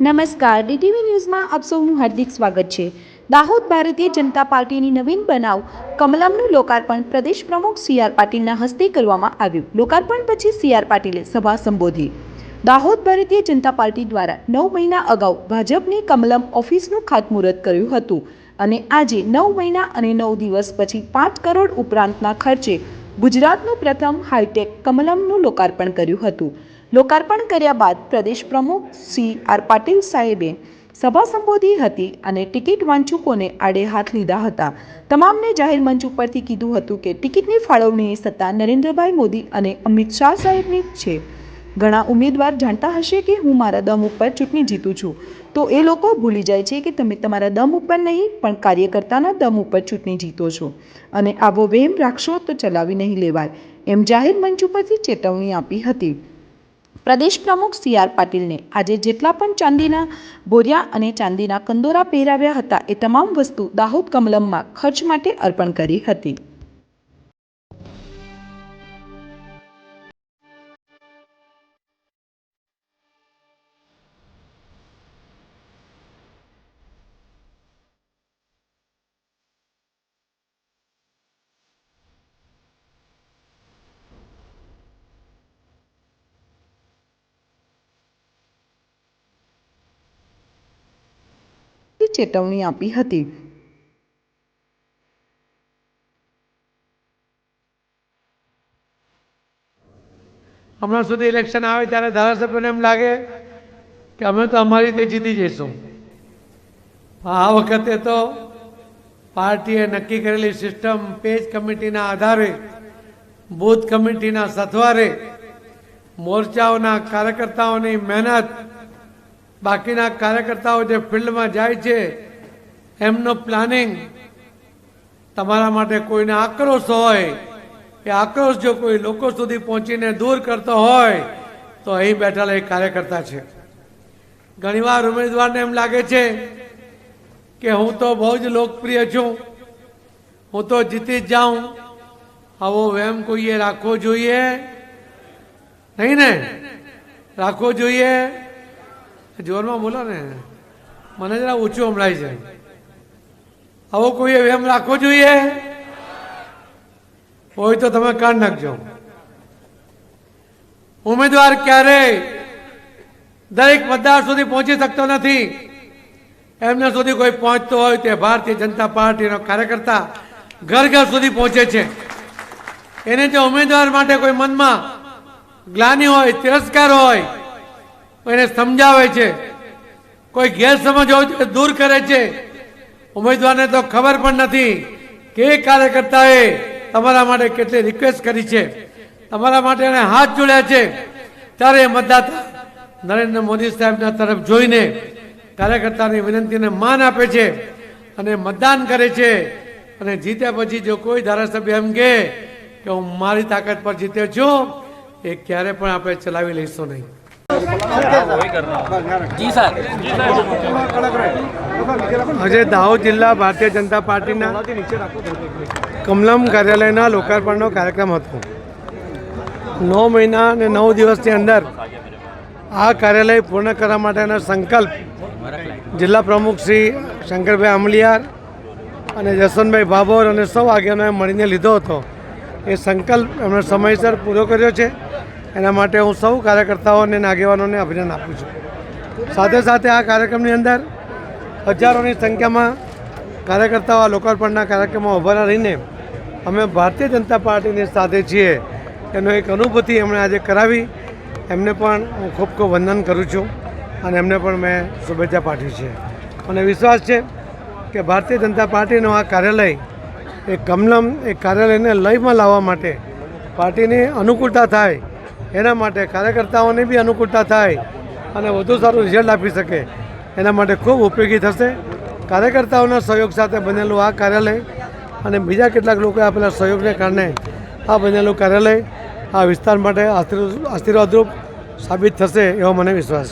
નમસ્કાર. ડીટીવી ન્યૂઝમાં આપ સૌનું હાર્દિક સ્વાગત છે. દાહોદ ભારતીય જનતા પાર્ટીની નવીન બનાવ કમલમનું લોકાર્પણ પ્રદેશ પ્રમુખ સી આર પાટીલના હસ્તે કરવામાં આવ્યું. લોકાર્પણ પછી સી આર પાટીલે સભા સંબોધી. દાહોદ ભારતીય જનતા પાર્ટી દ્વારા નવ મહિના અગાઉ ભાજપની કમલમ ઓફિસનું ખાતમુહૂર્ત કર્યું હતું અને આજે નવ મહિના અને નવ દિવસ પછી પાંચ કરોડ ઉપરાંતના ખર્ચે ગુજરાતનું પ્રથમ હાઈટેક કમલમનું લોકાર્પણ કર્યું હતું. લોકાર્પણ કર્યા બાદ પ્રદેશ પ્રમુખ સી આર પાટીલ સાહેબે સભા સંબોધી હતી અને ટિકિટ વાંચુકોને આડે હાથ લીધા હતા. તમામને જાહેર મંચ ઉપરથી કીધું હતું કે ટિકિટની ફાળવણીની સત્તા નરેન્દ્રભાઈ મોદી અને અમિત શાહ સાહેબની છે. ઘણા ઉમેદવાર જાણતા હશે કે હું મારા દમ ઉપર ચૂંટણી જીતું છું. તો એ લોકો ભૂલી જાય છે કે તમે તમારા દમ ઉપર નહીં, પણ કાર્યકર્તાના દમ ઉપર ચૂંટણી જીતો છો. અને આવો વહેમ રાખશો તો ચલાવી નહીં લેવાય, એમ જાહેર મંચ ઉપરથી ચેતવણી આપી હતી. પ્રદેશ પ્રમુખ સી આર પાટીલને આજે જેટલા પણ ચાંદીના બોરિયા અને ચાંદીના કંદોરા પહેરાવ્યા હતા એ તમામ વસ્તુ દાહોદ કમલમમાં ખર્ચ માટે અર્પણ કરી હતી. ચેતવણી આપી હતી. હમણાં સુધી ઇલેક્શન આવે ત્યારે ધારાસભ્યોને એમ લાગે કે અમે તો અમારી રીતે જીતી જઈશું. આ વખતે તો પાર્ટીએ નક્કી કરેલી સિસ્ટમ પેજ કમિટીના આધારે, બૂથ કમિટીના સથવારે મોરચાઓના કાર્યકર્તાઓની મહેનત બાકીના કાર્યકર્તાઓ જે ફિલ્ડમાં જાય છે, એમનો પ્લાનિંગ તમારા માટે કોઈને આક્રોશ હોય એ આક્રોશ જો કોઈ લોકો સુધી પહોંચીને દૂર કરતો હોય, તો અહીં બેઠેલા એક કાર્યકર્તા છે. ઘણીવાર ઉમેદવારને એમ લાગે છે કે હું તો બહુ જ લોકપ્રિય છું, હું તો જીતી જ જાઉં, આવો વેમ કોઈએ રાખવો જોઈએ? નહીં ને? રાખવો જોઈએ? જોરમાં બોલો ને, મને જરા ઊંચું સંભળાય છે આવો કોઈ વેમ રાખવો જોઈએ? હોય તો તમે કાઢ નાખજો. ઉમેદવાર ક્યારેય દરેક મતદાર સુધી પહોંચી શકતો નથી. એમના સુધી કોઈ પહોંચતો હોય તે ભારતીય જનતા પાર્ટીનો કાર્યકર્તા ઘર ઘર સુધી પહોંચે છે. એને જો ઉમેદવાર માટે કોઈ મનમાં ગ્લાની હોય, તિરસ્કાર હોય એને સમજાવે છે. કોઈ ગેરસમજ હોય તો દૂર કરે છે. ઉમેદવારને તો ખબર પણ નથી કે કાર્યકર્તાએ તમારા માટે કેટલી રિક્વેસ્ટ કરી છે. તમારા માટે એણે હાથ જોડ્યા છે. ત્યારે મતદાતા નરેન્દ્ર મોદી સાહેબના તરફ જોઈને કાર્યકર્તાની વિનંતીને માન આપે છે અને મતદાન કરે છે. અને જીત્યા પછી જો કોઈ ધારાસભ્ય એમ કહે કે હું મારી તાકાત પર જીત્યો છું, એ ક્યારે પણ આપણે ચલાવી લઈશું નહીં. આજે દાહોદ જિલ્લા ભારતીય જનતા પાર્ટીના કમલમ કાર્યાલયના લોકાર્પણનો કાર્યક્રમ હતો. નવ મહિના અને નવ દિવસની અંદર આ કાર્યાલય પૂર્ણ કરવા માટેનો સંકલ્પ જિલ્લા પ્રમુખ શ્રી શંકરભાઈ આમલિયાર અને જસવંતભાઈ ભાભોર અને સૌ આગેવાનોએ મળીને લીધો હતો. એ સંકલ્પ એમણે સમયસર પૂરો કર્યો છે. એના માટે હું સૌ કાર્યકર્તાઓ અને આગેવાનોને અભિનંદન આપું છું. સાથે સાથે આ કાર્યક્રમની અંદર હજારોની સંખ્યામાં કાર્યકર્તાઓ આ લોકાર્પણના કાર્યક્રમમાં ઊભા રહીને અમે ભારતીય જનતા પાર્ટીની સાથે છીએ એનો એક અનુભૂતિ એમણે આજે કરાવી. એમને પણ હું ખૂબ ખૂબ વંદન કરું છું અને એમને પણ મેં શુભેચ્છા પાઠવી છે. મને વિશ્વાસ છે કે ભારતીય જનતા પાર્ટીનું આ કાર્યાલય એ કમલમ એ કાર્યાલયને લયમાં લાવવા માટે પાર્ટીની અનુકૂળતા થાય એના માટે કાર્યકર્તાઓને બી અનુકૂળતા થાય અને વધુ સારું રિઝલ્ટ આપી શકે. એના માટે ખૂબ ઉપયોગી થશે. કાર્યકર્તાઓના સહયોગ સાથે બનેલું આ કાર્યાલય અને બીજા કેટલાક લોકોએ આપેલા સહયોગને કારણે આ બનેલું કાર્યાલય આ વિસ્તાર માટે આશીર્વાદ આશીર્વાદરૂપ સાબિત થશે એવો મને વિશ્વાસ